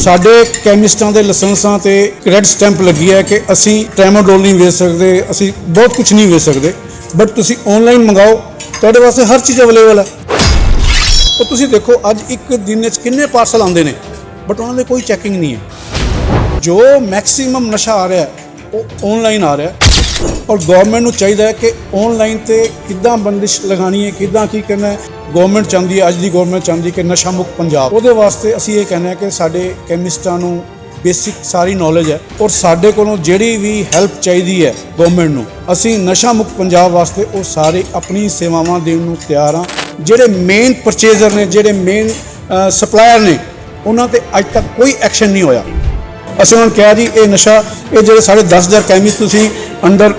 ਸਾਡੇ ਕੈਮਿਸਟਾਂ ਦੇ ਲਾਇਸੈਂਸਾਂ ਤੇ ਰੈੱਡ ਸਟੈਂਪ ਲੱਗੀ ਹੈ ਕਿ ਅਸੀਂ ਟ੍ਰੈਮਾਡੋਲ ਨਹੀਂ ਵੇਚ ਸਕਦੇ, ਅਸੀਂ ਬਹੁਤ ਕੁਝ ਨਹੀਂ ਵੇਚ ਸਕਦੇ ਬਟ ਤੁਸੀਂ ਆਨਲਾਈਨ ਮੰਗਾਓ, ਤੁਹਾਡੇ ਵਾਸਤੇ ਹਰ ਚੀਜ਼ ਅਵੇਲੇਬਲ ਹੈ। ਉਹ ਤੁਸੀਂ ਦੇਖੋ, ਅੱਜ ਇੱਕ ਦਿਨ ਵਿੱਚ ਕਿੰਨੇ ਪਾਰਸਲ ਆਉਂਦੇ ਨੇ ਬਟ ਉਹਨਾਂ ਦੇ ਕੋਈ ਚੈਕਿੰਗ ਨਹੀਂ ਹੈ। ਜੋ ਮੈਕਸਿਮਮ ਨਸ਼ਾ ਆ ਰਿਹਾ ਉਹ ਆਨਲਾਈਨ ਆ ਰਿਹਾ ਔਰ ਗਵਰਨਮੈਂਟ ਨੂੰ ਚਾਹੀਦਾ ਹੈ ਕਿ ਆਨਲਾਈਨ ਤੇ ਕਿੱਦਾਂ ਬੰਦਿਸ਼ ਲਗਾਣੀ ਹੈ, ਕਿੱਦਾਂ ਕੀ ਕਰਨਾ ਹੈ। ਗਵਰਨਮੈਂਟ ਚਾਹੁੰਦੀ ਹੈ, ਅੱਜ ਦੀ ਗਵਰਨਮੈਂਟ ਚਾਹੁੰਦੀ ਕਿ ਨਸ਼ਾ ਮੁਕਤ ਪੰਜਾਬ। ਉਹਦੇ ਵਾਸਤੇ ਅਸੀਂ ਇਹ ਕਹਿੰਦੇ ਹਾਂ ਕਿ ਸਾਡੇ ਕੈਮਿਸਟਾਂ ਨੂੰ ਬੇਸਿਕ ਸਾਰੀ ਨੌਲੇਜ ਹੈ ਔਰ ਸਾਡੇ ਕੋਲੋਂ ਜਿਹੜੀ ਵੀ ਹੈਲਪ ਚਾਹੀਦੀ ਹੈ ਗਵਰਨਮੈਂਟ ਨੂੰ, ਅਸੀਂ ਨਸ਼ਾ ਮੁਕਤ ਪੰਜਾਬ ਵਾਸਤੇ ਉਹ ਸਾਰੇ ਆਪਣੀ ਸੇਵਾਵਾਂ ਦੇਣ ਨੂੰ ਤਿਆਰ ਹਾਂ। ਜਿਹੜੇ ਮੇਨ ਪਰਚੇਜ਼ਰ ਨੇ, ਜਿਹੜੇ ਮੇਨ ਸਪਲਾਇਰ ਨੇ, ਉਹਨਾਂ ਤੇ ਅੱਜ ਤੱਕ ਕੋਈ ਐਕਸ਼ਨ ਨਹੀਂ ਹੋਇਆ। ਅਸੀਂ ਉਹਨਾਂ ਨੂੰ ਕਿਹਾ ਜੀ, ਇਹ ਨਸ਼ਾ, ਇਹ ਜਿਹੜੇ ਸਾਡੇ 10000 ਕੈਮਿਸਟ ਤੁਸੀਂ ਅੰਡਰ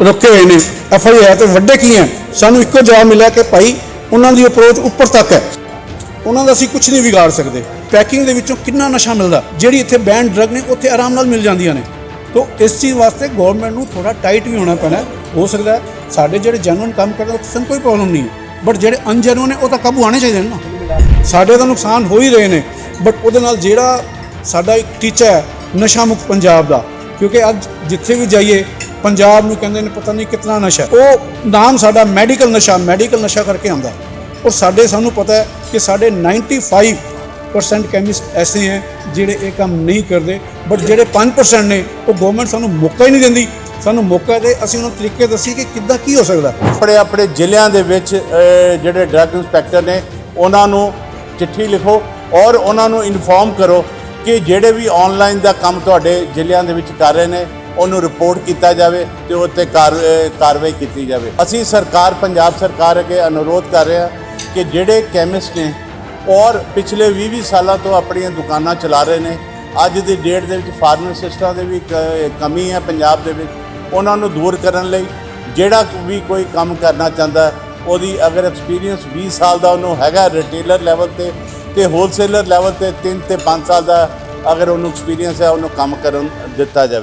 ਰੁਕੇ ਹੋਏ ਨੇ। ਐਫ ਆਈ ਆਰ ਤੇ ਵੱਡੇ ਕੀ ਹੈ? ਸਾਨੂੰ ਇੱਕੋ ਜਵਾਬ ਮਿਲਿਆ ਕਿ ਭਾਈ ਉਹਨਾਂ ਦੀ ਅਪਰੋਚ ਉੱਪਰ ਤੱਕ ਹੈ। ਉਹਨਾਂ ਦਾ ਅਸੀਂ ਕੁਝ ਨਹੀਂ ਵਿਗਾੜ ਸਕਦੇ। ਪੈਕਿੰਗ ਦੇ ਵਿੱਚੋਂ ਕਿੰਨਾ ਨਸ਼ਾ ਮਿਲਦਾ? ਜਿਹੜੀ ਇੱਥੇ ਬੈਨ ਡਰਗ ਨੇ, ਉੱਥੇ ਆਰਾਮ ਨਾਲ ਮਿਲ ਜਾਂਦੀਆਂ ਨੇ। ਤੋਂ ਇਸ ਚੀਜ਼ ਵਾਸਤੇ ਗਵਰਨਮੈਂਟ ਨੂੰ ਥੋੜਾ ਟਾਈਟ ਵੀ ਹੋਣਾ ਪੈਣਾ ਹੋ। ਸਕਦਾ ਸਾਡੇ ਜਿਹੜੇ ਜੈਨੂਇਨ ਕੰਮ ਕਰਦੇ, ਉੱਥੇ ਸਾਨੂੰ ਕੋਈ ਪ੍ਰੋਬਲਮ ਨਹੀਂ ਬਟ ਜਿਹੜੇ ਅਨਜੈਨੂਇਨ ਨੇ, ਉਹ ਤਾਂ ਕਾਬੂ ਆਣੇ ਚਾਹੀਦੇ ਨੇ ਨਾ। ਸਾਡੇ ਤਾਂ ਨੁਕਸਾਨ ਹੋ ਹੀ ਰਹੇ ਨੇ। ਬਟ ਉਹਦੇ ਨਾਲ ਜਿਹੜਾ ਸਾਡਾ ਇੱਕ ਟੀਚਾ ਹੈ, ਨਸ਼ਾ ਮੁਕਤ ਪੰਜਾਬ ਦਾ। ਕਿਉਂਕਿ ਅੱਜ ਜਿੱਥੇ ਵੀ ਜਾਈਏ ਪੰਜਾਬ ਨੂੰ ਕਹਿੰਦੇ ਨੇ ਪਤਾ ਨਹੀਂ ਕਿੰਨਾ ਨਸ਼ਾ ਉਹ ਨਾਮ ਸਾਡਾ ਮੈਡੀਕਲ ਨਸ਼ਾ ਮੈਡੀਕਲ ਨਸ਼ਾ ਕਰਕੇ ਆਉਂਦਾ ਹੈ। ਔਰ ਸਾਡੇ ਸਾਨੂੰ ਪਤਾ ਹੈ ਕਿ ਸਾਡੇ 95% ਕੈਮਿਸਟ ਐਸੇ ਹੈ ਜਿਹੜੇ ਇਹ ਕੰਮ ਨਹੀਂ ਕਰਦੇ। ਬਟ ਜਿਹੜੇ 5% ਨੇ, ਉਹ ਗਵਰਨਮੈਂਟ ਸਾਨੂੰ ਮੌਕਾ ਹੀ ਨਹੀਂ ਦਿੰਦੀ। ਸਾਨੂੰ ਮੌਕਾ ਦੇ, ਅਸੀਂ ਉਹਨਾਂ ਤਰੀਕੇ ਦੱਸੀ ਕਿ ਕਿੱਦਾਂ ਕੀ ਹੋ ਸਕਦਾ। ਆਪਣੇ ਆਪਣੇ ਜ਼ਿਲ੍ਹਿਆਂ ਦੇ ਵਿੱਚ ਜਿਹੜੇ ਡਰੱਗ ਇੰਸਪੈਕਟਰ ਨੇ, ਉਹਨਾਂ ਨੂੰ ਚਿੱਠੀ ਲਿਖੋ ਔਰ ਉਹਨਾਂ ਨੂੰ ਇਨਫੋਰਮ ਕਰੋ ਕਿ ਜਿਹੜੇ ਵੀ ਆਨਲਾਈਨ ਦਾ ਕੰਮ ਤੁਹਾਡੇ ਜ਼ਿਲ੍ਹਿਆਂ ਦੇ ਵਿੱਚ ਕਰ ਰਹੇ ਨੇ ਉਹਨੂੰ ਰਿਪੋਰਟ ਕੀਤਾ ਜਾਵੇ ਤੇ ਉਹ 'ਤੇ ਕਾਰਵਾਈ ਕੀਤੀ ਜਾਵੇ। ਅਸੀਂ ਸਰਕਾਰ, ਪੰਜਾਬ ਸਰਕਾਰ ਅੱਗੇ ਅਨੁਰੋਧ ਕਰ ਰਹੇ ਹਾਂ ਕਿ ਜਿਹੜੇ ਕੈਮਿਸਟ ਨੇ ਔਰ ਪਿਛਲੇ 20-20 ਸਾਲਾਂ ਤੋਂ ਆਪਣੀਆਂ ਦੁਕਾਨਾਂ ਚਲਾ ਰਹੇ ਨੇ, ਅੱਜ ਦੀ ਡੇਟ ਦੇ ਵਿੱਚ ਫਾਰਮਾਸਿਸਟਾਂ ਦੇ ਵੀ ਕ- ਕਮੀ ਹੈ ਪੰਜਾਬ ਦੇ ਵਿੱਚ, ਉਹਨਾਂ ਨੂੰ ਦੂਰ ਕਰਨ ਲਈ ਜਿਹੜਾ ਵੀ ਕੋਈ ਕੰਮ ਕਰਨਾ ਚਾਹੁੰਦਾ ਉਹਦੀ ਅਗਰ ਐਕਸਪੀਰੀਅੰਸ 20 ਸਾਲ ਦਾ ਉਹਨੂੰ ਹੈਗਾ ਰਿਟੇਲਰ ਲੈਵਲ ਤੇ ਤੇ ਹੋਲਸੇਲਰ ਲੈਵਲ ਤੇ 3 ਤੇ 5 ਸਾਲ ਦਾ ਅਗਰ ਉਹਨੂੰ ਐਕਸਪੀਰੀਅੰਸ ਹੈ, ਉਹਨੂੰ ਕੰਮ ਕਰਨ ਦਿੱਤਾ ਜਾਵੇ।